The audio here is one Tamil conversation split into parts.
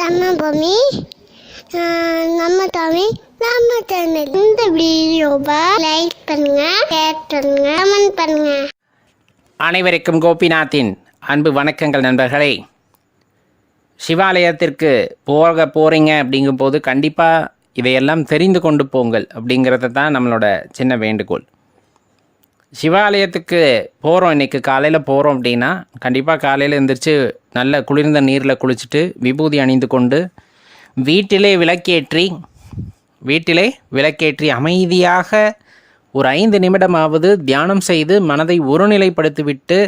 நம்ம பூமி நம்ம தமிழ் நம்ம தமிழ் இந்த வீடியோவை லைக் பண்ணுங்க ஷேர் பண்ணுங்க கமெண்ட் பண்ணுங்க. அனைவருக்கும் கோபிநாத்தின் அன்பு வணக்கங்கள் நண்பர்களே. சிவாலயத்திற்கு போக போகிறீங்க அப்படிங்கும்போது கண்டிப்பாக இதையெல்லாம் தெரிந்து கொண்டு போங்கள் அப்படிங்கிறது தான் நம்மளோட சின்ன வேண்டுகோள். சிவாலயத்துக்கு போகிறோம் இன்றைக்கி காலையில் போகிறோம் அப்படின்னா கண்டிப்பாக காலையில் எழுந்திரிச்சு நல்ல குளிர்ந்த நீரில் குளிச்சுட்டு விபூதி அணிந்து கொண்டு வீட்டிலே விளக்கேற்றி வீட்டிலே விளக்கேற்றி அமைதியாக ஒரு ஐந்து நிமிடமாவது தியானம் செய்து மனதை ஒருநிலைப்படுத்திவிட்டு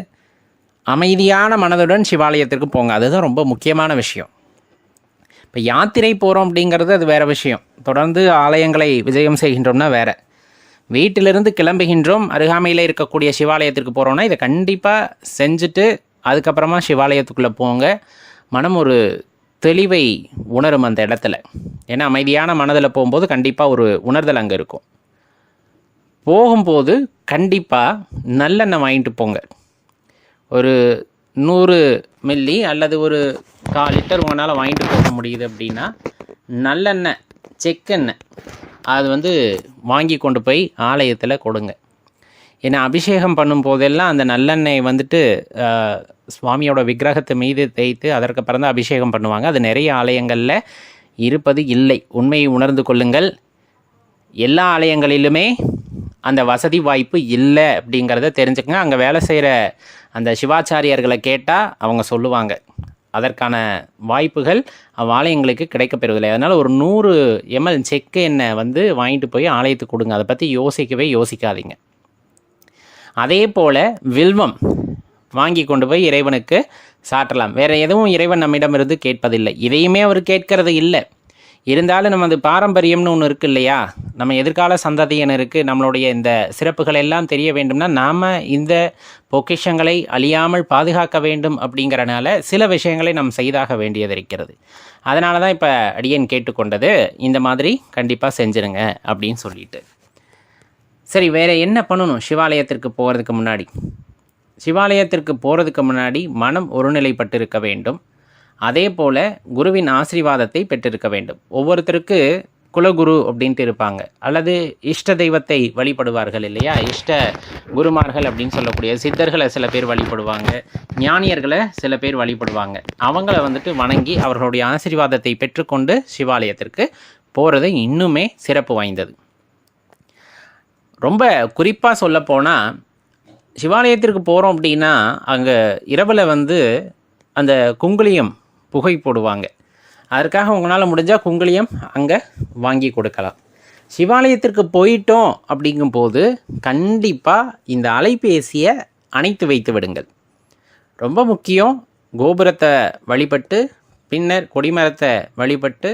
அமைதியான மனதுடன் சிவாலயத்திற்கு போங்க. அதுதான் ரொம்ப முக்கியமான விஷயம். இப்போ யாத்திரை போகிறோம் அப்படிங்கிறது அது வேறு விஷயம். தொடர்ந்து ஆலயங்களை விஜயம் செய்கின்றோம்னா வேறு. வீட்டிலிருந்து கிளம்புகின்றோம். அருகாமையில் இருக்கக்கூடிய சிவாலயத்திற்கு போகிறோன்னா இதை கண்டிப்பாக செஞ்சுட்டு அதுக்கப்புறமா சிவாலயத்துக்குள்ளே போங்க. மனம் ஒரு தெளிவை உணரும் அந்த இடத்துல. ஏன்னா அமைதியான மனதில் போகும்போது கண்டிப்பாக ஒரு உணர்தல் அங்கே இருக்கும். போகும்போது கண்டிப்பாக நல்லெண்ணெய் வாங்கிட்டு போங்க. ஒரு நூறு மில்லி அல்லது ஒரு கால் லிட்டர் உங்களால் வாங்கிட்டு போக முடியுது அப்படின்னா நல்லெண்ணெய் செக்கெண்ணெய் அது வந்து வாங்கி கொண்டு போய் ஆலயத்தில் கொடுங்க. ஏன்னா அபிஷேகம் பண்ணும் போதெல்லாம் அந்த நல்லெண்ணெய் வந்துட்டு சுவாமியோட விக்கிரகத்தை மீது தேய்த்து அதற்கு தான் அபிஷேகம் பண்ணுவாங்க. அது நிறைய ஆலயங்களில் இருப்பது இல்லை. உண்மையை உணர்ந்து கொள்ளுங்கள். எல்லா ஆலயங்களிலுமே அந்த வசதி வாய்ப்பு இல்லை அப்படிங்கிறத தெரிஞ்சுக்கங்க. அங்கே வேலை செய்கிற அந்த சிவாச்சாரியர்களை கேட்டால் அவங்க சொல்லுவாங்க. அதற்கான வாய்ப்புகள் அவ்வாலயங்களுக்கு கிடைக்கப்பெறுவதில்லை. அதனால் ஒரு நூறு எம்எல் செக்கு எண்ணெய் வந்து வாங்கிட்டு போய் ஆலயத்துக்கு கொடுங்க. அதை பற்றி யோசிக்கவே யோசிக்காதீங்க. அதே போல் வில்வம் வாங்கி கொண்டு போய் இறைவனுக்கு சாற்றலாம். வேறு எதுவும் இறைவன் நம்மிடமிருந்து கேட்பதில்லை. இதையுமே அவர் கேட்கறது இல்லை. இருந்தாலும் நமது பாரம்பரியம்னு ஒன்று இருக்கு இல்லையா? நம்ம எதிர்கால சந்ததியினருக்கு நம்மளுடைய இந்த சிறப்புகள் எல்லாம் தெரிய வேண்டும்னா நாம் இந்த பொக்கிஷங்களை அழியாமல் பாதுகாக்க வேண்டும் அப்படிங்கிறனால சில விஷயங்களை நாம் செய்தாக வேண்டியது இருக்கிறது. அதனால தான் இப்போ அடியேன் கேட்டுக்கொண்டது இந்த மாதிரி கண்டிப்பாக செஞ்சிருங்க அப்படின்னு சொல்லிட்டு. சரி வேறு என்ன பண்ணணும் சிவாலயத்திற்கு போகிறதுக்கு முன்னாடி? சிவாலயத்திற்கு போகிறதுக்கு முன்னாடி மனம் ஒருநிலைப்பட்டு இருக்க வேண்டும். அதே போல் குருவின் ஆசீர்வாதத்தை பெற்றிருக்க வேண்டும். ஒவ்வொருத்தருக்கு குலகுரு அப்படின்ட்டு இருப்பாங்க. அல்லது இஷ்ட தெய்வத்தை வழிபடுவார்கள் இல்லையா? இஷ்ட குருமார்கள் அப்படின்னு சொல்லக்கூடிய சித்தர்களை சில பேர் வழிபடுவாங்க. ஞானியர்களை சில பேர் வழிபடுவாங்க. அவங்கள வந்துட்டு வணங்கி அவர்களுடைய ஆசீர்வாதத்தை பெற்றுக்கொண்டு சிவாலயத்திற்கு போகிறது இன்னுமே சிறப்பு வாய்ந்தது. ரொம்ப குறிப்பாக சொல்லப்போனால் சிவாலயத்திற்கு போகிறோம் அப்படின்னா அங்கே இரவில் வந்து அந்த குங்குளியம் புகை போடுவாங்க. அதற்காக உங்களால் முடிஞ்சால் குங்குளியம் அங்கே வாங்கி கொடுக்கலாம். சிவாலயத்திற்கு போயிட்டோம் அப்படிங்கும்போது கண்டிப்பாக இந்த அலைபேசியை அணைத்து வைத்து விடுங்கள். ரொம்ப முக்கியம் கோபுரத்தை வழிபட்டு பின்னர் கொடிமரத்தை வழிபட்டு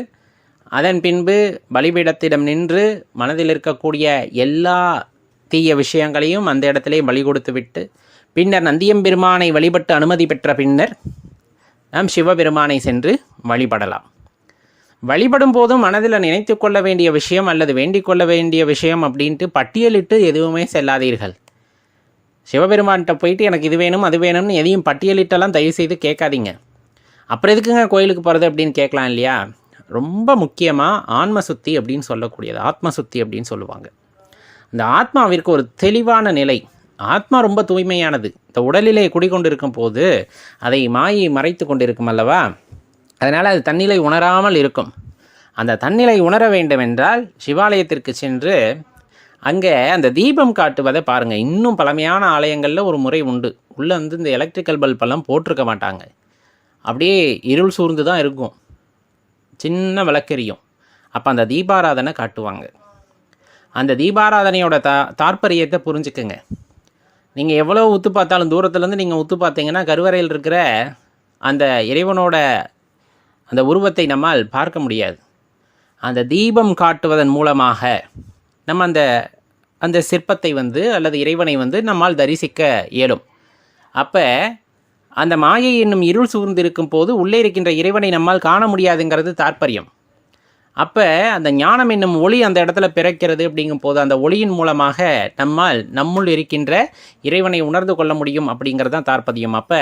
அதன் பின்பு பலிபீடத்திடம் நின்று மனதில் இருக்கக்கூடிய எல்லா தீய விஷயங்களையும் அந்த இடத்திலே பலி கொடுத்து விட்டு பின்னர் நந்தியம்பெருமானை வழிபட்டு அனுமதி பெற்ற பின்னர் நாம் சிவபெருமானை சென்று வழிபடலாம். வழிபடும் போதும் மனதில் நினைத்து கொள்ள வேண்டிய விஷயம் அல்லது வேண்டிக் கொள்ள வேண்டிய விஷயம் அப்படின்ட்டு பட்டியலிட்டு எதுவுமே செல்லாதீர்கள். சிவபெருமான்கிட்ட போயிட்டு எனக்கு இது வேணும் அது வேணும்னு எதையும் பட்டியலிட்டெல்லாம் தயவு செய்து கேட்காதீங்க. அப்புறம் எதுக்குங்க கோயிலுக்கு போகிறது அப்படின்னு கேட்கலாம் இல்லையா? ரொம்ப முக்கியமாக ஆன்ம சுத்தி அப்படின்னு சொல்லக்கூடியது ஆத்ம சுத்தி அப்படின்னு சொல்லுவாங்க. இந்த ஆத்மாவிற்கு ஒரு தெளிவான நிலை ஆத்மா ரொம்ப தூய்மையானது. இந்த உடலிலே குடிகொண்டிருக்கும் போது அதை மாயை மறைத்து கொண்டிருக்கும் அல்லவா? அதனால் அது தன்னிலை உணராமல் இருக்கும். அந்த தன்னிலை உணர வேண்டும் என்றால் சிவாலயத்திற்கு சென்று அங்கே அந்த தீபம் காட்டுவதை பாருங்கள் இன்னும் பழமையான ஆலயங்களில் ஒரு முறை உண்டு. உள்ளே வந்து இந்த எலக்ட்ரிக்கல் பல்பெல்லாம் போட்டிருக்க மாட்டாங்க. அப்படியே இருள் சூழ்ந்து தான் இருக்கும். சின்ன விளக்கெரியும். அப்போ அந்த தீபாராதனை காட்டுவாங்க. அந்த தீபாராதனையோட தா தாற்பரியத்தை புரிஞ்சுக்குங்க. நீங்கள் எவ்வளோ உத்து பார்த்தாலும் தூரத்துலேருந்து நீங்கள் உத்து பார்த்தீங்கன்னா கருவறையில் இருக்கிற அந்த இறைவனோட அந்த உருவத்தை நம்மால் பார்க்க முடியாது. அந்த தீபம் காட்டுவதன் மூலமாக நம்ம அந்த அந்த சிற்பத்தை வந்து அல்லது இறைவனை வந்து நம்மால் தரிசிக்க இயலும். அப்போ அந்த மாயை என்னும் இருள் சூழ்ந்திருக்கும் போது உள்ளே இருக்கின்ற இறைவனை நம்மால் காண முடியாதுங்கிறது தாற்பயம். அப்போ அந்த ஞானம் என்னும் ஒளி அந்த இடத்துல பிறக்கிறது அப்படிங்கும் போது அந்த ஒளியின் மூலமாக நம்மால் நம்முள் இருக்கின்ற இறைவனை உணர்ந்து கொள்ள முடியும் அப்படிங்கிறது தான் தார்ப்பதியம் அப்போ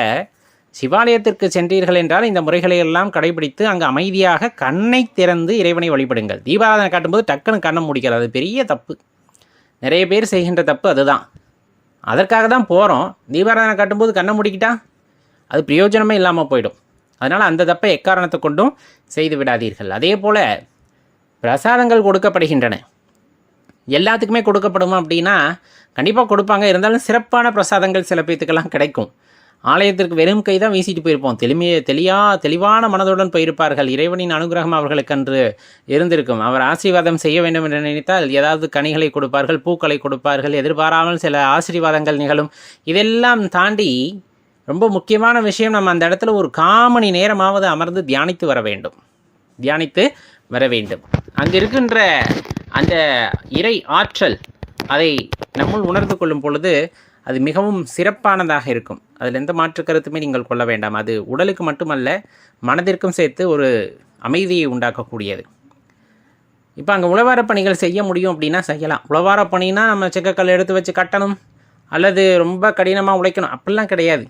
சிவாலயத்திற்கு சென்றீர்கள் என்றால் இந்த முறைகளை எல்லாம் கடைபிடித்து அங்கே அமைதியாக கண்ணை திறந்து இறைவனை வழிபடுங்கள். தீபாராதனை காட்டும்போது டக்குன்னு கண்ணை முடிக்கிறது அது பெரிய தப்பு. நிறைய பேர் செய்கின்ற தப்பு அதுதான். அதற்காக தான் போகிறோம் தீபாராதனை காட்டும்போது கண்ணை முடிக்கிட்டா அது பிரயோஜனமே இல்லாமல் போயிடும். அதனால் அந்த தப்பை எக்காரணத்தை கொண்டும் செய்து விடாதீர்கள். அதே போல் பிரசாதங்கள் கொடுக்கப்படுகின்றன. எல்லாத்துக்குமே கொடுக்கப்படுமா அப்படின்னா கண்டிப்பாக கொடுப்பாங்க. இருந்தாலும் சிறப்பான பிரசாதங்கள் சில பேத்துக்கெல்லாம் கிடைக்கும். ஆலயத்திற்கு வெறும் கை தான் வீசிட்டு போயிருப்போம். தெளிமைய தெளியா தெளிவான மனதுடன் போயிருப்பார்கள். இறைவனின் அனுகிரகம் அவர்களுக்கு அன்று இருந்திருக்கும். அவர் ஆசீர்வாதம் செய்ய வேண்டும் என்று நினைத்தால் ஏதாவது கனிகளை கொடுப்பார்கள் பூக்களை கொடுப்பார்கள் எதிர்பாராமல் சில ஆசீர்வாதங்கள் நிகழும். இதெல்லாம் தாண்டி ரொம்ப முக்கியமான விஷயம் நம்ம அந்த இடத்துல ஒரு காமணி நேரமாவது அமர்ந்து தியானித்து வர வேண்டும். தியானித்து வர வேண்டும். அங்கு இருக்கின்ற அந்த இறை ஆற்றல் அதை நம்முள் உணர்ந்து கொள்ளும் பொழுது அது மிகவும் சிறப்பானதாக இருக்கும். அதில் எந்த மாற்று கருத்துமே நீங்கள் கொள்ள வேண்டாம். அது உடலுக்கு மட்டுமல்ல மனதிற்கும் சேர்த்து ஒரு அமைதியை உண்டாக்கக்கூடியது. இப்போ அங்கே உழவார பணிகள் செய்ய முடியும் அப்படின்னா செய்யலாம். உழவார பணினா நம்ம செக்கக்கல் எடுத்து வச்சு கட்டணும். அல்லது ரொம்ப கடினமாக உழைக்கணும். அப்படிலாம் கிடையாது.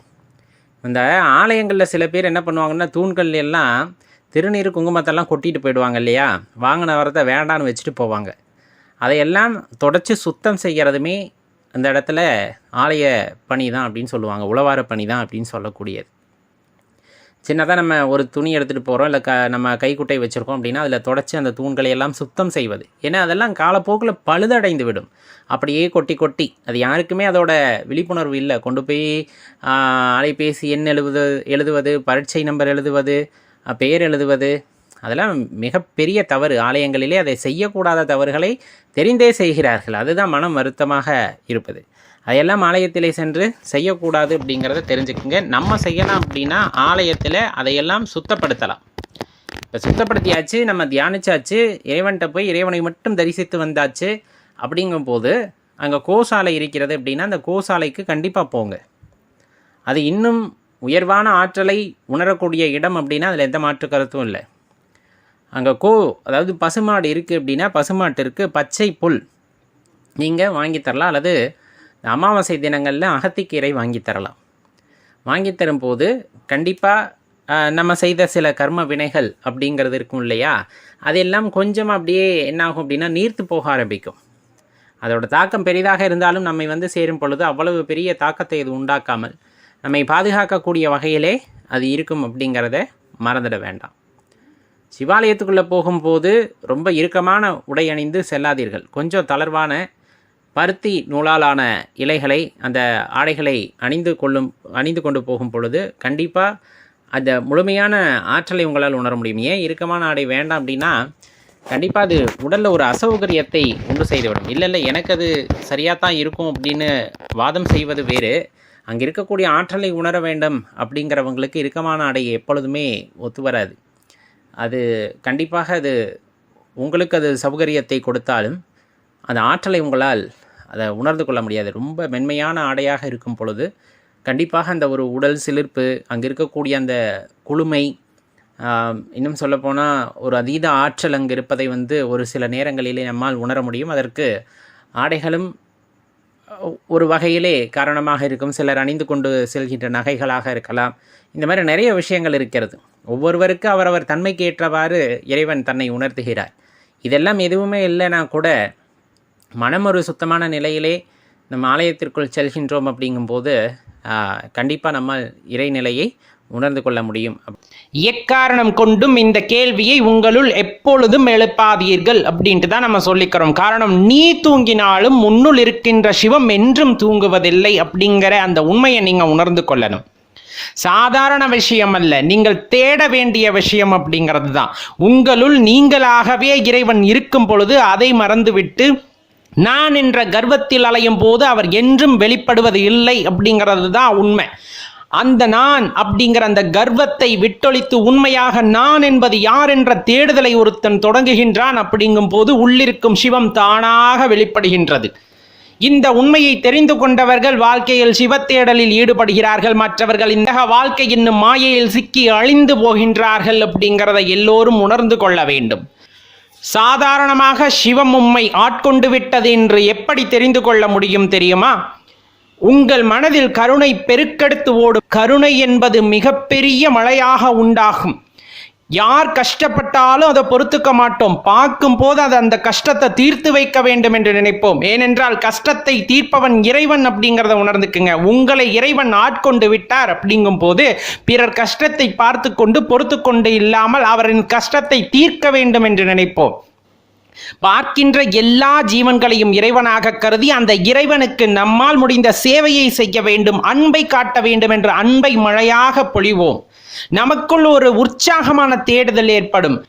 இந்த ஆலயங்களில் சில பேர் என்ன பண்ணுவாங்கன்னா தூண்கள் எல்லாம் திருநீர் குங்குமத்தெல்லாம் கொட்டிட்டு போயிடுவாங்க இல்லையா? வாங்கின வரத்தை வேண்டான்னு வச்சுட்டு போவாங்க. அதையெல்லாம் தொடச்சி சுத்தம் செய்கிறதுமே அந்த இடத்துல ஆலய பணி தான் அப்படின்னு சொல்லுவாங்க. உழவார பணி தான் அப்படின்னு சொல்லக்கூடியது. சின்னதாக நம்ம ஒரு துணி எடுத்துகிட்டு போகிறோம் இல்லை க நம்ம கைக்குட்டை வச்சுருக்கோம் அப்படின்னா அதில் தொடச்சி அந்த தூண்களை எல்லாம் சுத்தம் செய்வது. ஏன்னா அதெல்லாம் காலப்போக்கில் பழுதடைந்து விடும் அப்படியே கொட்டி கொட்டி. அது யாருக்குமே அதோட விழிப்புணர்வு இல்லை. கொண்டு போய் அலைபேசி எண் எழுதுவது எழுதுவது பரீட்சை நம்பர் எழுதுவது பெயர் எழுதுவது அதெல்லாம் மிகப்பெரிய தவறு. ஆலயங்களிலே அதை செய்யக்கூடாத தவறுகளை தெரிந்தே செய்கிறார்கள். அதுதான் மனம் வருத்தமாக இருப்பது. அதையெல்லாம் ஆலயத்திலே சென்று செய்யக்கூடாது அப்படிங்கிறத தெரிஞ்சுக்குங்க. நம்ம செய்யலாம் அப்படின்னா ஆலயத்தில் அதையெல்லாம் சுத்தப்படுத்தலாம். இப்போ சுத்தப்படுத்தியாச்சு நம்ம தியானிச்சாச்சு இறைவன்கிட்ட போய் இறைவனை மட்டும் தரிசித்து வந்தாச்சு அப்படிங்கும்போது அங்கே கோசாலை இருக்கிறது அப்படின்னா அந்த கோசாலைக்கு கண்டிப்பாக போங்க. அது இன்னும் உயர்வான ஆற்றலை உணரக்கூடிய இடம் அப்படின்னா அதில் எந்த மாற்று கருத்தும் இல்லை. அங்கே கோ அதாவது பசுமாடு இருக்குது அப்படின்னா பசுமாட்டிற்கு பச்சை புல் நீங்கள் வாங்கித்தரலாம் அல்லது அமாவாசை தினங்களில் அகத்திக்கீரை வாங்கி தரலாம். வாங்கி தரும்போது கண்டிப்பாக நம்ம செய்த சில கர்ம வினைகள் அப்படிங்கிறது இருக்கும் இல்லையா? அதெல்லாம் கொஞ்சம் அப்படியே என்னாகும் அப்படின்னா நீர்த்து போக ஆரம்பிக்கும். அதோட தாக்கம் பெரிதாக இருந்தாலும் நம்மை வந்து சேரும் பொழுது அவ்வளவு பெரிய தாக்கத்தை இது உண்டாக்காமல் நம்மை பாதுகாக்கக்கூடிய வகையிலே அது இருக்கும் அப்படிங்கிறத மறந்துட வேண்டாம். சிவாலயத்துக்குள்ளே போகும்போது ரொம்ப இறுக்கமான உடை அணிந்து செல்லாதீர்கள். கொஞ்சம் தளர்வான பருத்தி நூலாலான இலைகளை அந்த ஆடைகளை அணிந்து கொள்ளும் அணிந்து கொண்டு போகும் பொழுது கண்டிப்பாக அந்த முழுமையான ஆற்றலை உங்களால் உணர முடியும். ஏன் இறுக்கமான ஆடை வேண்டாம் அப்படின்னா கண்டிப்பாக அது உடலில் ஒரு அசௌகரியத்தை உண்டு செய்துவிடும். இல்லை இல்லை எனக்கு அது சரியாக தான் இருக்கும் அப்படின்னு வாதம் செய்வது வேறு. அங்கே இருக்கக்கூடிய ஆற்றலை உணர வேண்டும் அப்படிங்கிறவங்களுக்கு இறுக்கமான ஆடை எப்பொழுதுமே ஒத்து வராது. அது கண்டிப்பாக அது உங்களுக்கு அது சௌகரியத்தை கொடுத்தாலும் அந்த ஆற்றலை உங்களால் அதை உணர்ந்து கொள்ள முடியாது. ரொம்ப மென்மையான ஆடையாக இருக்கும் பொழுது கண்டிப்பாக அந்த ஒரு உடல் சிலிர்ப்பு அங்கே இருக்கக்கூடிய அந்த குளுமை இன்னும் சொல்லப்போனால் ஒரு அதீத ஆற்றல் அங்கே இருப்பதை வந்து ஒரு சில நேரங்களிலே நம்மால் உணர முடியும். அதற்கு ஆடைகளும் ஒரு வகையிலே காரணமாக இருக்கும். சிலர் அணிந்து கொண்டு செல்கின்ற நகைகளாக இருக்கலாம். இந்த மாதிரி நிறைய விஷயங்கள் இருக்கிறது. ஒவ்வொருவருக்கு அவரவர் தன்மைக்கு ஏற்றவாறு இறைவன் தன்னை உணர்த்துகிறார். இதெல்லாம் எதுவுமே இல்லைனா கூட மனம் ஒரு சுத்தமான நிலையிலே நம்ம ஆலயத்திற்குள் செல்கின்றோம் அப்படிங்கும்போது கண்டிப்பாக நம்ம இறைநிலையை உணர்ந்து கொள்ள முடியும். எக்காரணம் கொண்டும் இந்த கேள்வியை உங்களுள் எப்பொழுதும் எழுப்பாதீர்கள் அப்படின்ட்டு தான் நம்ம சொல்லிக்கிறோம். காரணம் நீ தூங்கினாலும் முன்னுள் இருக்கின்ற சிவம் என்றும் தூங்குவதில்லை அப்படிங்கிற அந்த உண்மையை நீங்க உணர்ந்து கொள்ளணும். சாதாரண விஷயம் அல்ல நீங்கள் தேட வேண்டிய விஷயம் அப்படிங்கிறது தான். உங்களுள் நீங்களாகவே இறைவன் இருக்கும் பொழுது அதை மறந்துவிட்டு நான் என்ற கர்வத்தில் அலையும் போது அவர் என்றும் வெளிப்படுவது இல்லை அப்படிங்கிறது தான் உண்மை. அந்த நான் அப்படிங்கிற அந்த கர்வத்தை விட்டொழித்து உண்மையாக நான் என்பது யார் என்ற தேடுதலை ஒருத்தன் தொடங்குகின்றான் அப்படிங்கும் போது உள்ளிருக்கும் சிவம் தானாக வெளிப்படுகின்றது. இந்த உண்மையை தெரிந்து கொண்டவர்கள் வாழ்க்கையில் சிவத்தேடலில் ஈடுபடுகிறார்கள். மற்றவர்கள் இந்த வாழ்க்கை இன்னும் மாயையில் சிக்கி அழிந்து போகின்றார்கள் அப்படிங்கிறத எல்லோரும் உணர்ந்து கொள்ள வேண்டும். சாதாரணமாக சிவம் உம்மை ஆட்கொண்டு விட்டது என்று எப்படி தெரிந்து கொள்ள முடியும் தெரியுமா? உங்கள் மனதில் கருணை பெருக்கெடுத்து ஓடும். கருணை என்பது மிகப்பெரிய மழையாக உண்டாகும். யார் கஷ்டப்பட்டாலும் அதை பொறுத்துக்க மாட்டோம். பார்க்கும் போது அது அந்த கஷ்டத்தை தீர்த்து வைக்க வேண்டும் என்று நினைப்போம். ஏனென்றால் கஷ்டத்தை தீர்ப்பவன் இறைவன் அப்படிங்கிறத உணர்ந்துக்குங்க. உங்களை இறைவன் ஆட்கொண்டு விட்டார் அப்படிங்கும் போது பிறர் கஷ்டத்தை பார்த்து கொண்டு பொறுத்து கொண்டு இல்லாமல் அவரின் கஷ்டத்தை தீர்க்க வேண்டும் என்று நினைப்போம். பார்க்கின்ற எல்லா ஜீவன்களையும் இறைவனாக கருதி அந்த இறைவனுக்கு நம்மால் முடிந்த சேவையை செய்ய வேண்டும் அன்பை காட்ட வேண்டும் என்ற அன்பை மழையாக பொழிவோம். நமக்குள் ஒரு உற்சாகமான தேடுதல் ஏற்படும்.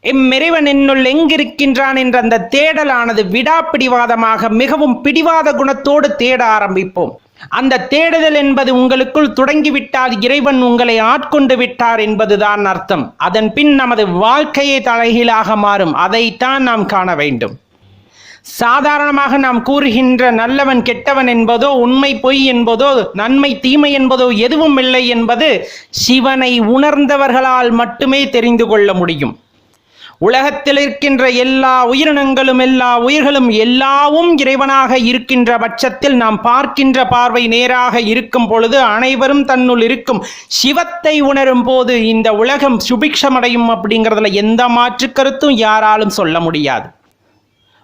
இம்மிறைவன் என்னுள் எங்கிருக்கின்றான் என்ற அந்த தேடலானது விடாப்பிடிவாதமாக மிகவும் பிடிவாத குணத்தோடு தேட ஆரம்பிப்போம். அந்த தேடுதல் என்பது உங்களுக்குள் தொடங்கிவிட்டால் இறைவன் உங்களை ஆட்கொண்டு விட்டார் என்பதுதான் அர்த்தம். அதன் பின் நமது வாழ்க்கையை தலைகீழாக மாறும். அதைத்தான் நாம் காண வேண்டும். சாதாரணமாக நாம் கூறுகின்ற நல்லவன் கெட்டவன் என்பதோ உண்மை பொய் என்பதோ நன்மை தீமை என்பதோ எதுவும் இல்லை என்பது சிவனை உணர்ந்தவர்களால் மட்டுமே தெரிந்து கொள்ள முடியும். உலகத்தில் இருக்கின்ற எல்லா உயிரினங்களும் எல்லா உயிர்களும் எல்லாவும் இறைவனாக இருக்கின்ற பட்சத்தில் நாம் பார்க்கின்ற பார்வை நேராக இருக்கும் பொழுது அனைவரும் தன்னுள் இருக்கும். சிவத்தை உணரும் போது இந்த உலகம் சுபிக்ஷமடையும் அப்படிங்கிறதுல எந்த மாற்று கருத்தும் யாராலும் சொல்ல முடியாது.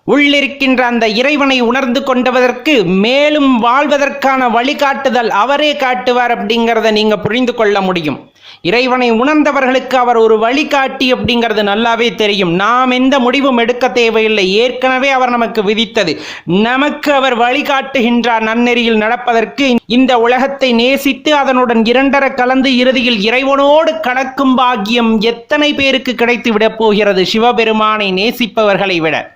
உள்ளிருக்கின்ற அந்த இறைவனை உணர்ந்து கொண்டவதற்கு மேலும் வாழ்வதற்கான வழிகாட்டுதல் அவரே காட்டுவார் அப்படிங்கிறத நீங்கள் புரிந்து கொள்ள முடியும். இறைவனை உணர்ந்தவர்களுக்கு அவர் ஒரு வழிகாட்டி அப்படிங்கிறது நல்லாவே தெரியும். நாம் எந்த முடிவும் எடுக்க தேவையில்லை. ஏற்கனவே அவர் நமக்கு விதித்தது. நமக்கு அவர் வழிகாட்டுகின்றார் நன்னெறியில் நடப்பதற்கு. இந்த உலகத்தை நேசித்து அதனுடன் இரண்டர கலந்து இறுதியில் இறைவனோடு கணக்கும் பாக்கியம் எத்தனை பேருக்கு கிடைத்து விடப் போகிறது? சிவபெருமானை நேசிப்பவர்களை விட.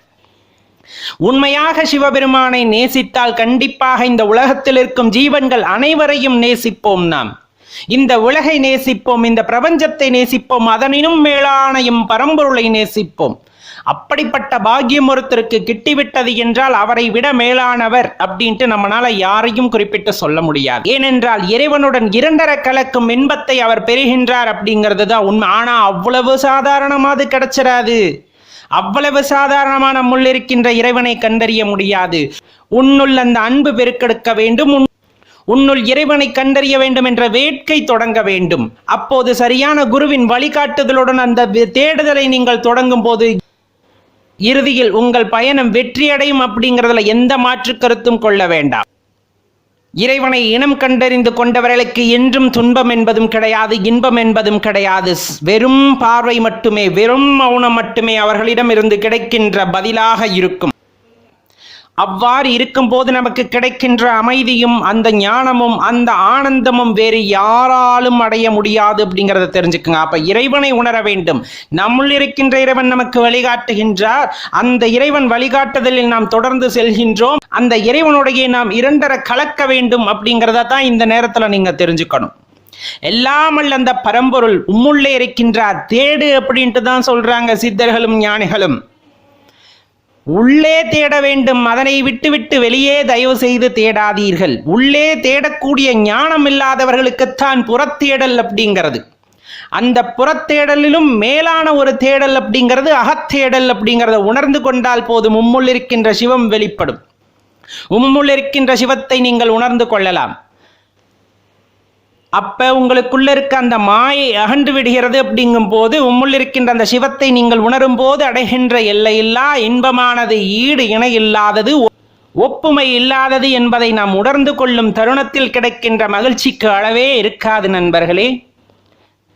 உண்மையாக சிவபெருமானை நேசித்தால் கண்டிப்பாக இந்த உலகத்தில் இருக்கும் ஜீவன்கள் அனைவரையும் நேசிப்போம் நாம். இந்த உலகை நேசிப்போம் இந்த பிரபஞ்சத்தை நேசிப்போம் அதனினும் மேலானையும் பரம்பொருளை நேசிப்போம். அப்படிப்பட்ட பாக்கியம் ஒருத்தருக்கு கிட்டிவிட்டது என்றால் அவரை விட மேலானவர் அப்படின்ட்டு நம்மளால யாரையும் குறிப்பிட்டு சொல்ல முடியாது. ஏனென்றால் இறைவனுடன் இரண்டர கலக்கும் இன்பத்தை அவர் பெறுகின்றார் அப்படிங்கிறது தான் உண்மை. ஆனா அவ்வளவு சாதாரணமாது கிடைச்சிடாது அவ்வளவு சாதாரணமான முள் இருக்கின்ற இறைவனை கண்டறிய முடியாது. உன்னுள் அந்த அன்பு பெருக்கெடுக்க வேண்டும். உன்- உன்னுள் இறைவனை கண்டறிய வேண்டும் என்ற வேட்கை தொடங்க வேண்டும். அப்போது சரியான குருவின் வழிகாட்டுதலுடன் அந்த தேடுதலை நீங்கள் தொடங்கும் போது இறுதியில் உங்கள் பயணம் வெற்றியடையும் அப்படிங்கிறதுல எந்த மாற்று கருத்தும் கொள்ள வேண்டாம். இறைவனை இனம் கண்டறிந்து கொண்டவர்களுக்கு என்றும் துன்பம் என்பதும் கிடையாது இன்பம் என்பதும் கிடையாது. ஸ்- வெறும் பார்வை மட்டுமே வெறும் மௌனம் மட்டுமே அவர்களிடம் இருந்து கிடைக்கின்ற பதிலாக இருக்கும். அவ்வாறு இருக்கும்போது நமக்கு கிடைக்கின்ற அமைதியும் அந்த ஞானமும் அந்த ஆனந்தமும் வேறு யாராலும் அடைய முடியாது அப்படிங்கிறத தெரிஞ்சுக்குங்க. அப்ப இறைவனை உணர வேண்டும். நம்முள் இருக்கின்ற இறைவன் நமக்கு வழிகாட்டுகின்றார். அந்த இறைவன் வழிகாட்டுதலில் நாம் தொடர்ந்து செல்கின்றோம். அந்த இறைவனுடைய நாம் இரண்டர கலக்க வேண்டும் அப்படிங்கிறத தான் இந்த நேரத்துல நீங்க தெரிஞ்சுக்கணும். எல்லாமல் அந்த பரம்பொருள் உம்முள்ளே இருக்கின்றார் தேடு அப்படின்ட்டு தான் சொல்றாங்க சித்தர்களும் ஞானிகளும். உள்ளே தேட வேண்டும். அதனை விட்டுவிட்டு வெளியே தயவு செய்து தேடாதீர்கள். உள்ளே தேடக்கூடிய ஞானம் இல்லாதவர்களுக்குத்தான் புறத்தேடல் அப்படிங்கிறது. அந்த புறத்தேடலிலும் மேலான ஒரு தேடல் அப்படிங்கிறது அகத்தேடல் அப்படிங்கிறத உணர்ந்து கொண்டால் போதும். மும்முள் இருக்கின்ற சிவம் வெளிப்படும். உம்முள் இருக்கின்ற சிவத்தை நீங்கள் உணர்ந்து கொள்ளலாம். அப்ப உங்களுக்குள்ள இருக்க அந்த மாயை அகன்று விடுகிறது அப்படிங்கும் போது உம்முள் இருக்கின்ற அந்த சிவத்தை நீங்கள் உணரும் போது அடைகின்ற எல்லையில்லா இன்பமானது ஈடு இணை இல்லாதது ஒப்புமை இல்லாதது என்பதை நாம் உணர்ந்து கொள்ளும் தருணத்தில் கிடைக்கின்ற மகிழ்ச்சிக்கு அளவே இருக்காது நண்பர்களே.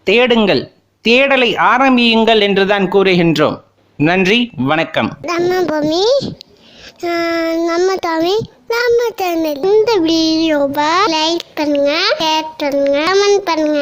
தேடுங்கள் தேடலை ஆரம்பியுங்கள் என்றுதான் கூறுகின்றோம். நன்றி வணக்கம். நம்ம நம்ம சேனல் இந்த வீடியோவை லைக் பண்ணுங்க ஷேர் பண்ணுங்க கமெண்ட் பண்ணுங்க.